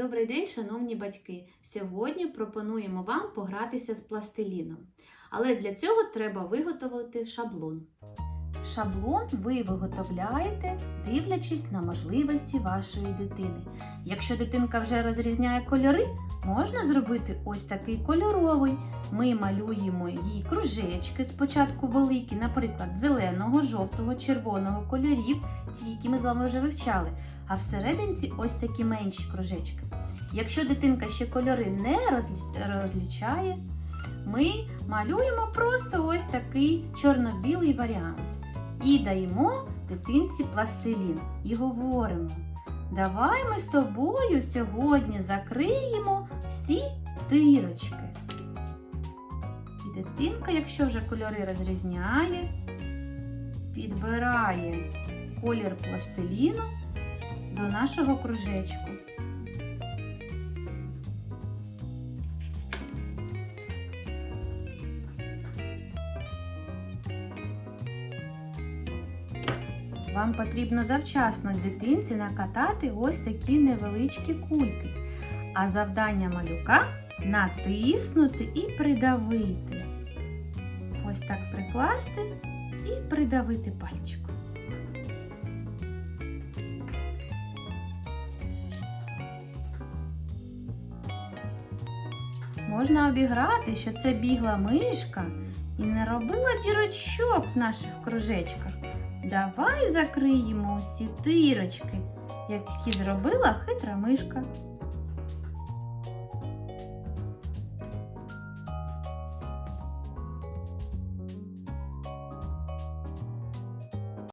Добрий день, шановні батьки! Сьогодні пропонуємо вам погратися з пластиліном. Але для цього треба виготовити шаблон. Шаблон ви виготовляєте, дивлячись на можливості вашої дитини. Якщо дитинка вже розрізняє кольори, можна зробити ось такий кольоровий. Ми малюємо їй кружечки, спочатку великі, наприклад, зеленого, жовтого, червоного кольорів, ті, які ми з вами вже вивчали. А всерединці ось такі менші кружечки. Якщо дитинка ще кольори не розлічає, ми малюємо просто ось такий чорно-білий варіант. І даємо дитинці пластилін і говоримо: давай ми з тобою сьогодні закриємо всі дирочки. І дитинка, якщо вже кольори розрізняє, підбирає колір пластиліну до нашого кружечку. Вам потрібно завчасно дитинці накатати ось такі невеличкі кульки. А завдання малюка натиснути і придавити. Ось так прикласти і придавити пальчиком. Можна обіграти, що це бігла мишка і не робила дірочок в наших кружечках. Давай закриємо усі дирочки, які зробила хитра мишка.